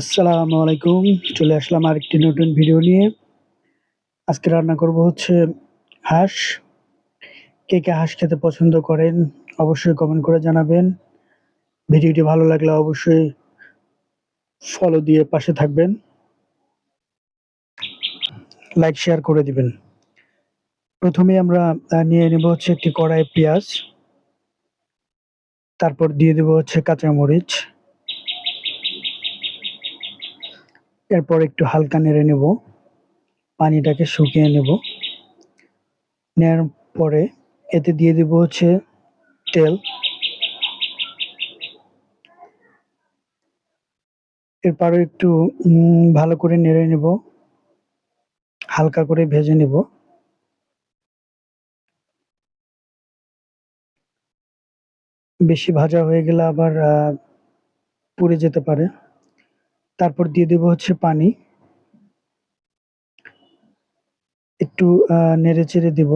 আসসালামু আলাইকুম। চলে আসলাম আরেকটি নতুন ভিডিও নিয়ে। আজকে রান্না করব হচ্ছে হাঁস। কে কে হাঁস খেতে পছন্দ করেন, অবশ্যই কমেন্ট করে জানাবেন। ভিডিওটি ভালো লাগলে অবশ্যই ফলো দিয়ে পাশে থাকবেন। লাইক শেয়ার করে দিবেন। প্রথমে আমরা নিয়ে নেব হচ্ছে একটি কড়াই পেঁয়াজ। তারপর দিয়ে দেব হচ্ছে কাঁচামরিচ। এরপর একটু হালকা নেড়ে নেব। পানিটাকে শুকিয়ে নেব। নেওয়ার পরে এতে দিয়ে দেব হচ্ছে তেল। এরপরও একটু ভালো করে নেড়ে নেব। হালকা করে ভেজে নেব। বেশি ভাজা হয়ে গেলে আবার পুড়ে যেতে পারে। তারপর দিয়ে দেব হচ্ছে পানি। একটু নেড়ে চেড়ে দেব।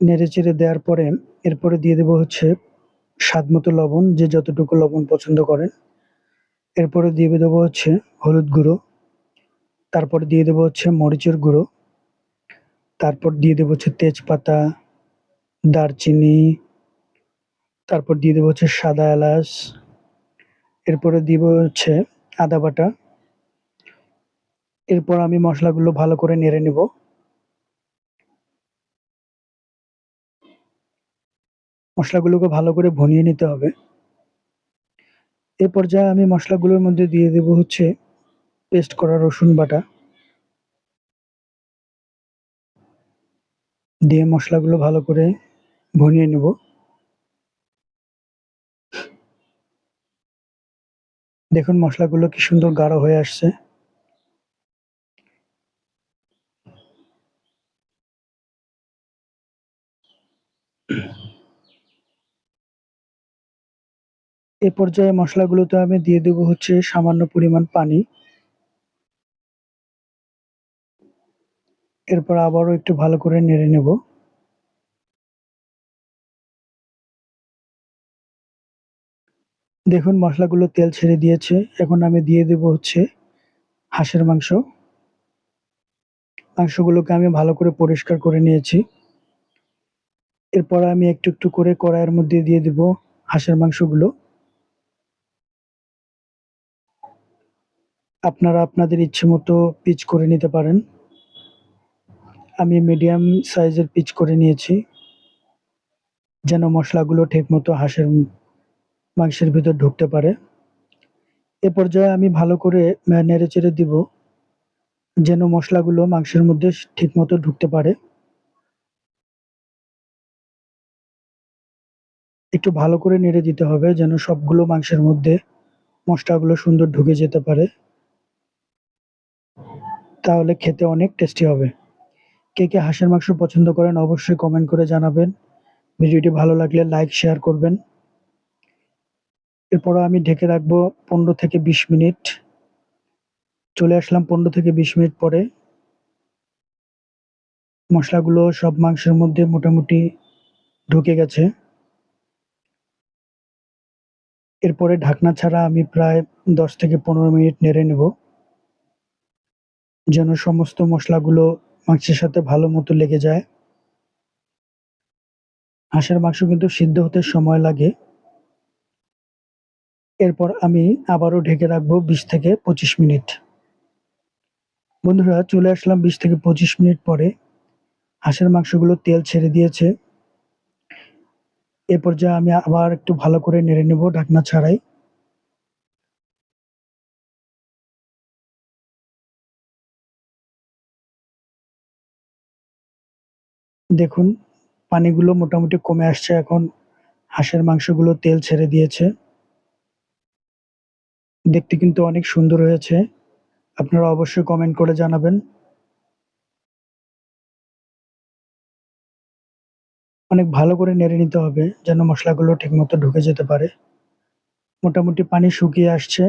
নেড়ে চেড়ে দেওয়ার পরে এরপরে দিয়ে দেব হচ্ছে স্বাদ মতো লবণ, যে যতটুকু লবণ পছন্দ করেন। এরপরে দিয়ে দেবো হচ্ছে হলুদ গুঁড়ো। তারপর দিয়ে দেবো হচ্ছে মরিচের গুঁড়ো। তারপর দিয়ে দেবো হচ্ছে তেজপাতা, দারচিনি। তারপর দিয়ে দেবো হচ্ছে সাদা এলাচ। এরপরে দিব হচ্ছে আদা বাটা। এরপর আমি মশলাগুলো ভালো করে নেড়ে নেব। মশলাগুলোকে ভালো করে ভনিয়ে নিতে হবে। এ পর্যায়ে আমি মশলাগুলোর মধ্যে দিয়ে দেব হচ্ছে পেস্ট করা রসুন বাটা। দিয়ে মশলাগুলো ভালো করে ভনিয়ে নেব। দেখুন মশলাগুলো কি সুন্দর গাঢ় হয়ে আসছে। এ পর্যায়ে মশলাগুলোতে আমি দিয়ে দেবো হচ্ছে সামান্য পরিমাণ পানি। এরপর আবারও একটু ভালো করে নেড়ে নেব। দেখুন, মশলাগুলো তেল ছেড়ে দিয়েছে। এখন আমি দিয়ে দেব হচ্ছে হাঁসের মাংস। মাংসগুলোকে আমি ভালো করে পরিষ্কার করে নিয়েছি। এরপর আমি একটু একটু করে কড়াইয়ের মধ্যে দিয়ে দেব হাঁসের মাংসগুলো। আপনারা আপনাদের ইচ্ছে মতো পিচ করে নিতে পারেন। আমি মিডিয়াম সাইজের পিচ করে নিয়েছি, যেন মশলাগুলো ঠিকমতো হাঁসের মাংসের ভিতর ঢুকতে পারে। এ পর্যায়ে আমি ভালো করে নেড়ে চেড়ে দিব, যেন মশলাগুলো মাংসের মধ্যে ঠিকমতো ঢুকতে পারে। একটু ভালো করে নেড়ে দিতে হবে, যেন সবগুলো মাংসের মধ্যে মশলাগুলো সুন্দর ঢুকে যেতে পারে। তাহলে খেতে অনেক টেস্টি হবে। কে কে হাঁসের মাংস পছন্দ করেন অবশ্যই কমেন্ট করে জানাবেন। ভিডিওটি ভালো লাগলে লাইক, শেয়ার করবেন। এরপর আমি ঢেকে রাখব পনেরো থেকে বিশ মিনিট। চলে আসলাম পনেরো থেকে বিশ মিনিট পরে। মশলাগুলো সব মাংসের মধ্যে মোটামুটি ঢুকে গেছে। এরপরে ঢাকনা ছাড়া আমি প্রায় দশ থেকে পনেরো মিনিট নেড়ে নেব। যেন সমস্ত মশলাগুলো মাংসের সাথে ভালো মতো লেগে যায়। হাঁসের মাংস কিন্তু সিদ্ধ হতে সময় লাগে। এরপর আমি আবারও ঢেকে রাখব বিশ থেকে পঁচিশ মিনিট। বন্ধুরা, চলে আসলাম বিশ থেকে পঁচিশ মিনিট পরে। হাঁসের মাংসগুলো তেল ছেড়ে দিয়েছে। এ পর্যায়ে আমি আবার একটু ভালো করে নেড়ে নেব ঢাকনা ছাড়াই। দেখুন, পানিগুলো মোটামুটি কমে আসছে এখন। হাঁসের মাংসগুলো তেল ছেড়ে দিয়েছে। দেখতে কিন্তু অনেক সুন্দর হয়েছে। আপনারা অবশ্যই কমেন্ট করে জানাবেন। অনেক ভালো করে নেড়ে নিতে হবে যেন মশলাগুলো ঠিকমতো ঢুকে যেতে পারে। মোটামুটি পানি শুকিয়ে আসছে।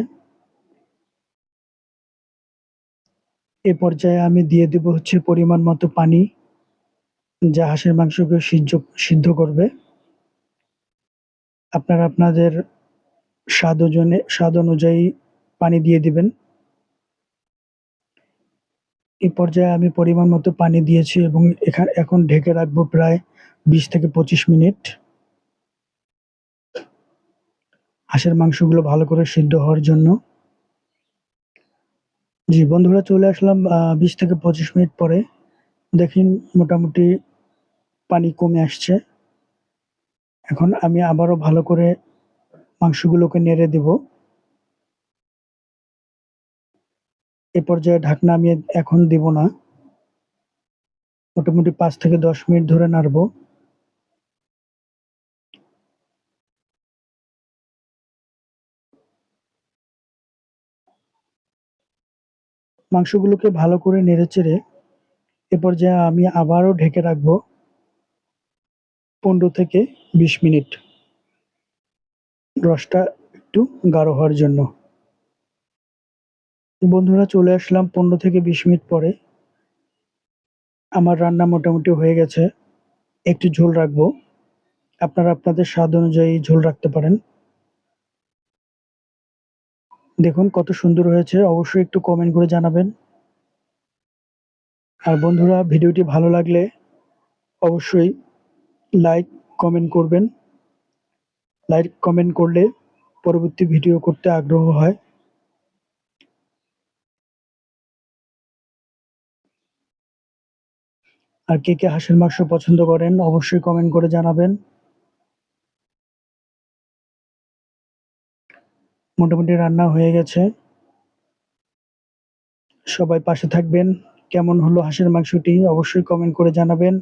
এ পর্যায়ে আমি দিয়ে দেব হচ্ছে পরিমাণ মতো পানি, যা হাঁসের মাংসকে সিদ্ধ সিদ্ধ করবে। আপনারা আপনাদের স্বাদ ওজনে স্বাদ অনুযায়ী পানি দিয়ে দিবেন। এই পর্যায়ে আমি পরিমাণ মতো পানি দিয়েছি এবং এখানে এখন ঢেকে রাখব প্রায় বিশ থেকে পঁচিশ মিনিট। হাঁসের মাংসগুলো ভালো করে সিদ্ধ হওয়ার জন্য। জি, বন্ধুরা চলে আসলাম বিশ থেকে পঁচিশ মিনিট পরে। দেখুন মোটামুটি পানি কমে আসছে। এখন আমি আবারও ভালো করে মাংসগুলোকে নেড়ে দেব। এ পর্যায়ে ঢাকনা আমি এখন দিব না। মোটামুটি পাঁচ থেকে দশ মিনিট ধরে নাড়বো। মাংসগুলোকে ভালো করে নেড়েচেড়ে এ পর্যায়ে আমি আবারও ঢেকে রাখব। পনেরো থেকে বিশ মিনিট। রসটা একটু গাঢ় হওয়ার জন্য। বন্ধুরা, চলে আসলাম পনেরো থেকে বিশ মিনিট পরে। আমার রান্না মোটামুটি হয়ে গেছে। একটু ঝোল রাখব। আপনারা আপনাদের স্বাদ অনুযায়ী ঝোল রাখতে পারেন। দেখুন কত সুন্দর হয়েছে। অবশ্যই একটু কমেন্ট করে জানাবেন। আর বন্ধুরা, ভিডিওটি ভালো লাগলে অবশ্যই লাইক কমেন্ট করবেন। লাইক, কমেন্ট করলে পরবর্তী ভিডিও করতে আগ্রহ হয়। আর কে কে হাঁসের মাংস পছন্দ করেন, অবশ্যই কমেন্ট করে জানাবেন। মোটামুটি রান্না হয়ে গেছে। সবাই পাশে থাকবেন। কেমন হলো হাঁসের মাংসটি, অবশ্যই কমেন্ট করে জানাবেন।